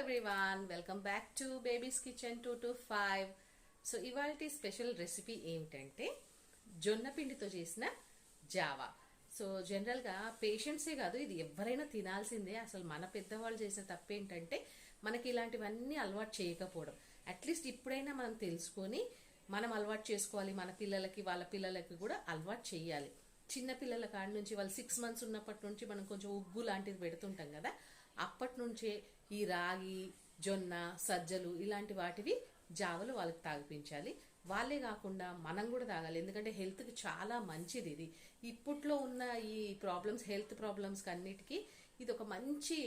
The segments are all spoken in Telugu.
Everyone welcome back to babies kitchen two to five so ఇవాళ స్పెషల్ రెసిపీ ఏమిటంటే జొన్న పిండితో చేసిన జావా. సో జనరల్గా పేషెంట్సే కాదు ఇది ఎవరైనా తినాల్సిందే. అసలు మన పెద్దవాళ్ళు చేసిన తప్పేంటంటే మనకి ఇలాంటివన్నీ అలవాటు చేయకపోవడం. అట్లీస్ట్ ఇప్పుడైనా మనం తెలుసుకొని మనం అలవాటు చేసుకోవాలి. మన పిల్లలకి వాళ్ళ పిల్లలకి కూడా అలవాటు చేయాలి. చిన్న పిల్లల కాడి నుంచి వాళ్ళు సిక్స్ మంత్స్ ఉన్నప్పటి నుంచి మనం కొంచెం ఉగ్గు లాంటిది పెడుతుంటాం కదా అప్పటి నుంచే ఈ రాగి జొన్న సజ్జలు ఇలాంటి వాటివి జావలు వాళ్ళకి తాగిపించాలి. వాళ్ళే కాకుండా మనం కూడా తాగాలి. ఎందుకంటే హెల్త్కి చాలా మంచిది ఇది. ఇప్పట్లో ఉన్న ఈ ప్రాబ్లమ్స్ హెల్త్ ప్రాబ్లమ్స్ అన్నిటికీ ఇది ఒక మంచి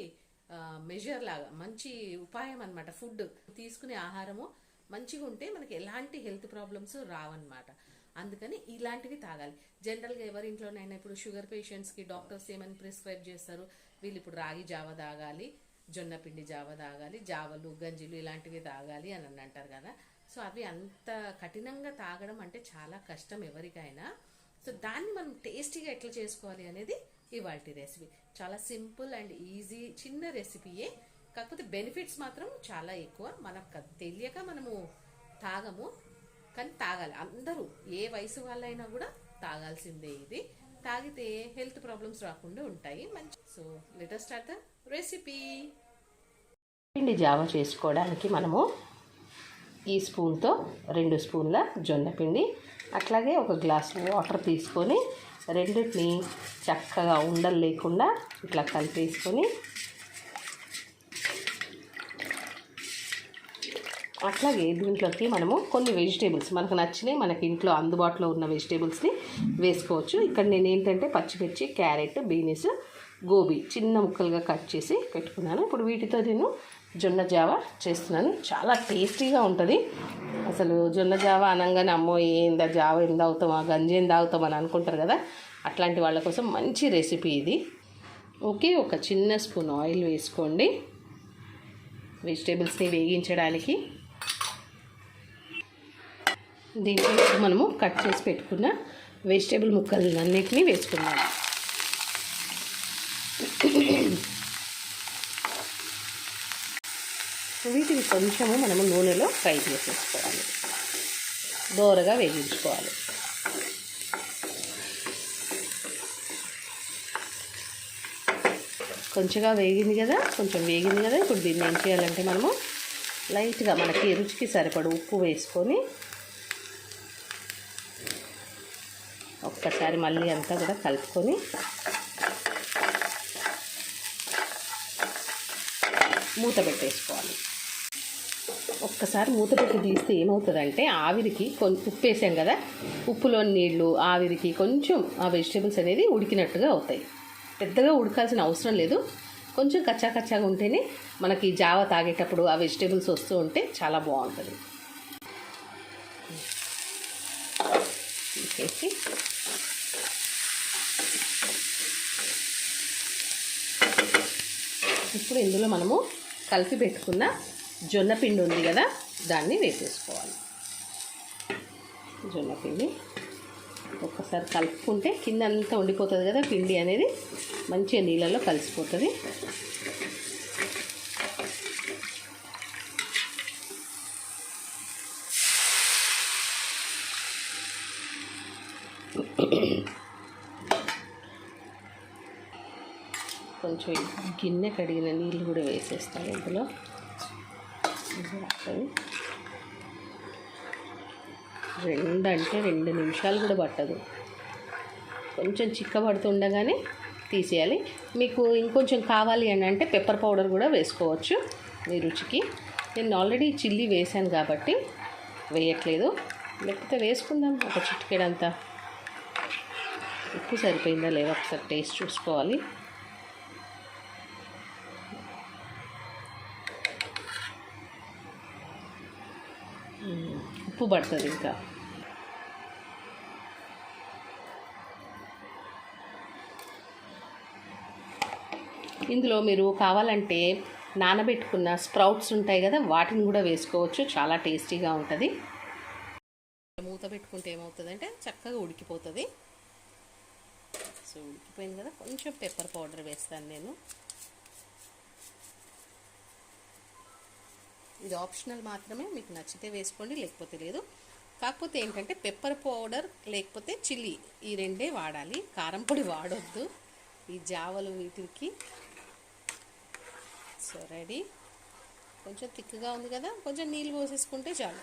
మెజర్ లాగా మంచి ఉపాయం అనమాట ఫుడ్ తీసుకునే ఆహారము మంచిగా ఉంటే మనకి ఎలాంటి హెల్త్ ప్రాబ్లమ్స్ రావన్నమాట. అందుకని ఇలాంటివి తాగాలి. జనరల్గా ఎవరి ఇంట్లోనైనా ఇప్పుడు షుగర్ పేషెంట్స్కి డాక్టర్స్ ఏమని ప్రిస్క్రైబ్ చేస్తారు? వీళ్ళు ఇప్పుడు రాగి జావ తాగాలి జొన్న పిండి జావ తాగాలి జావలు గంజిలు ఇలాంటివి తాగాలి అని అని అంటారు కదా. సో అవి అంత కఠినంగా తాగడం అంటే చాలా కష్టం ఎవరికైనా. సో దాన్ని మనం టేస్టీగా ఎట్లా చేసుకోవాలి అనేది ఇవాళ రెసిపీ. చాలా సింపుల్ అండ్ ఈజీ చిన్న రెసిపీయే. కాకపోతే బెనిఫిట్స్ మాత్రం చాలా ఎక్కువ. మనకు తెలియక మనము తాగము. కానీ తాగాలి. అందరూ ఏ వయసు వాళ్ళైనా కూడా తాగాల్సిందే ఇది. తాగితే హెల్త్ ప్రాబ్లమ్స్ రాకుండా ఉంటాయి. మంచి so let's start the recipe పిండి జావ చేసుకోవడానికి మనము ఈ స్పూన్తో రెండు స్పూన్ల జొన్న పిండి అట్లాగే ఒక గ్లాస్ వాటర్ తీసుకొని రెండింటిని చక్కగా ఉండలు లేకుండా ఇట్లా కలిపేసుకొని అట్లాగే దీంట్లోకి మనము కొన్ని వెజిటేబుల్స్ మనకు నచ్చినవి మనకి ఇంట్లో అందుబాటులో ఉన్న వెజిటేబుల్స్ని వేసుకోవచ్చు. ఇక్కడ నేను ఏంటంటే పచ్చిమిర్చి క్యారెట్ బీనీస్ గోబీ చిన్న ముక్కలుగా కట్ చేసి పెట్టుకున్నాను. ఇప్పుడు వీటితో నేను జొన్న జావ చేస్తున్నాను. చాలా టేస్టీగా ఉంటుంది. అసలు జొన్న జావ అనగానే అమ్మో ఏందా జావ ఏం తాగుతామా గంజి ఏం తాగుతాం అని అనుకుంటారు కదా? అట్లాంటి వాళ్ళ కోసం మంచి రెసిపీ ఇది. ఓకే ఒక చిన్న స్పూన్ ఆయిల్ వేసుకోండి. వెజిటేబుల్స్ని వేగించడానికి దీంట్లో మనము కట్ చేసి పెట్టుకున్న వెజిటేబుల్ ముక్కలు అన్నిటినీ వేసుకున్నాం వీటిని కొంచెము మనము నూనెలో ఫ్రై చేసేసుకోవాలి. దోరగా వేగించుకోవాలి కొంచెంగా వేగింది కదా కొంచెం వేగింది కదా ఇప్పుడు దీన్ని ఏం చేయాలంటే మనము లైట్గా మనకి రుచికి సరిపడు ఉప్పు వేసుకొని ఒక్కసారి మళ్ళీ అంతా కూడా కలుపుకొని మూత పెట్టేసుకోవాలి. ఒక్కసారి మూత పెట్టి తీస్తే ఏమవుతుందంటే ఆవిరికి కొన్ని ఉప్పు వేసాం కదా ఉప్పులోని నీళ్ళు ఆవిరికి కొంచెం ఆ వెజిటేబుల్స్ అనేది ఉడికినట్టుగా అవుతాయి. పెద్దగా ఉడకాల్సిన అవసరం లేదు. కొంచెం కచ్చా కచ్చాగా ఉంటేనే మనకి జావ తాగేటప్పుడు ఆ వెజిటేబుల్స్ వస్తూ ఉంటే చాలా బాగుంటుంది. తీసేసి ఇప్పుడు ఇందులో మనము కలిపి పెట్టుకున్న జొన్న పిండి ఉంది కదా దాన్ని వేసేసుకోవాలి. జొన్న పిండి ఒక్కసారి కలుపుకుంటే కింద అంతా ఉండిపోతుంది కదా పిండి అనేది మంచిగా నీళ్ళలో కలిసిపోతుంది. కొంచెం గిన్నె కడిగిన నీళ్ళు కూడా వేసేస్తాను ఇందులో. రెండు అంటే రెండు నిమిషాలు కూడా పట్టదు. కొంచెం చిక్కబడుతుండగానే తీసేయాలి. మీకు ఇంకొంచెం కావాలి అని అంటే పెప్పర్ పౌడర్ కూడా వేసుకోవచ్చు మీ రుచికి. నేను ఆల్రెడీ చిల్లీ వేసాను కాబట్టి వేయట్లేదు. లేకపోతే వేసుకుందాం ఒక చిటికెడంతా. ఉప్పు సరిపోయిందా లేదా ఒకసారి టేస్ట్ చూసుకోవాలి. ఉప్పు పడుతుంది ఇంకా. ఇందులో మీరు కావాలంటే నానబెట్టుకున్న స్ప్రౌట్స్ ఉంటాయి కదా వాటిని కూడా వేసుకోవచ్చు. చాలా టేస్టీగా ఉంటుంది. మూత పెట్టుకుంటే ఏమవుతుందంటే చక్కగా ఉడికిపోతుంది. సో ఉడికిపోయింది కదా కొంచెం పెప్పర్ పౌడర్ వేస్తాను నేను. ఇది ఆప్షనల్ మాత్రమే మీకు నచ్చితే వేసుకోండి లేకపోతే లేదు. కాకపోతే ఏంటంటే పెప్పర్ పౌడర్ లేకపోతే చిల్లీ ఈ రెండే వాడాలి. కారం పొడి వాడొద్దు. ఈ జావలు వీటికి. సో రెడీ కొంచెం థిక్గా ఉంది కదా? కొంచెం నీళ్ళు పోసేసుకుంటే చాలు.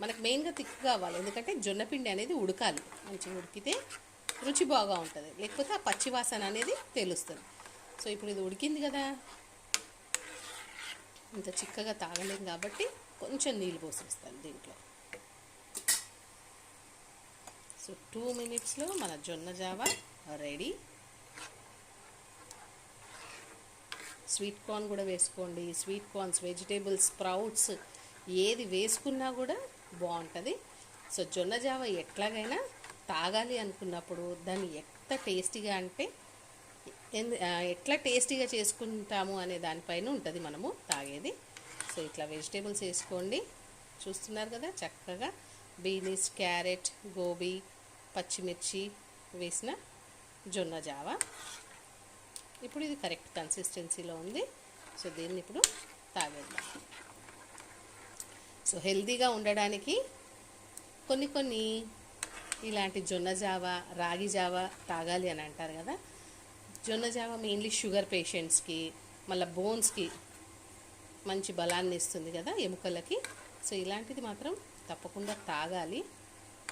మనకు మెయిన్గా థిక్ కావాలి. ఎందుకంటే జొన్నపిండి అనేది ఉడకాలి. మంచిగా ఉడికితే రుచి బాగా ఉంటుంది. లేకపోతే ఆ పచ్చివాసన అనేది తెలుస్తుంది. సో ఇప్పుడు ఇది ఉడికింది కదా? ఇంత చిక్కగా తాగలేం కాబట్టి కొంచెం నీళ్ళు పోసేస్తాను దీంట్లో. సో టూ మినిట్స్లో మన జొన్న జావా రెడీ స్వీట్ కార్న్ కూడా వేసుకోండి. స్వీట్ కార్న్స్ వెజిటేబుల్స్ స్ప్రౌట్స్ ఏది వేసుకున్నా కూడా బాగుంటుంది. సో జొన్న జావ ఎట్లాగైనా తాగాలి అనుకున్నప్పుడు దాన్ని ఎంత టేస్టీగా అంటే ఎట్లా టేస్టీగా చేసుకుంటాము అనే దానిపైన ఉంటుంది మనము తాగేది. సో ఇట్లా వెజిటేబుల్స్ వేసుకోండి. చూస్తున్నారు కదా చక్కగా బీనీస్ క్యారెట్ గోబీ పచ్చిమిర్చి వేసిన జొన్న జావా. ఇప్పుడు ఇది కరెక్ట్ కన్సిస్టెన్సీలో ఉంది. సో దీన్ని ఇప్పుడు తాగేద్దాం. సో హెల్తీగా ఉండడానికి కొన్ని కొన్ని ఇలాంటి జొన్న జావ రాగి జావ తాగాలి అని అంటారు కదా. జొన్న జావ మెయిన్లీ షుగర్ పేషెంట్స్కి మళ్ళీ బోన్స్కి మంచి బలాన్ని ఇస్తుంది కదా ఎముకలకి సో ఇలాంటిది మాత్రం తప్పకుండా తాగాలి.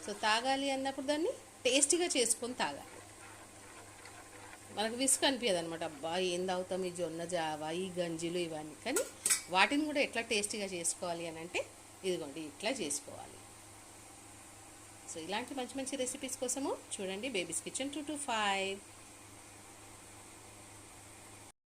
సో తాగాలి అన్నప్పుడు దాన్ని టేస్టీగా చేసుకొని తాగాలి. మనకు విసుగు అనిపించదు అనమాట అబ్బా ఏం తాగుతాం ఈ జొన్న జావ ఈ గంజిలు ఇవన్నీ. కానీ వాటిని కూడా ఎట్లా టేస్టీగా చేసుకోవాలి అని అంటే ఇదిగోండి ఇట్లా చేసుకోవాలి. సో ఇలాంటి మంచి మంచి రెసిపీస్ కోసము చూడండి babies kitchen two to five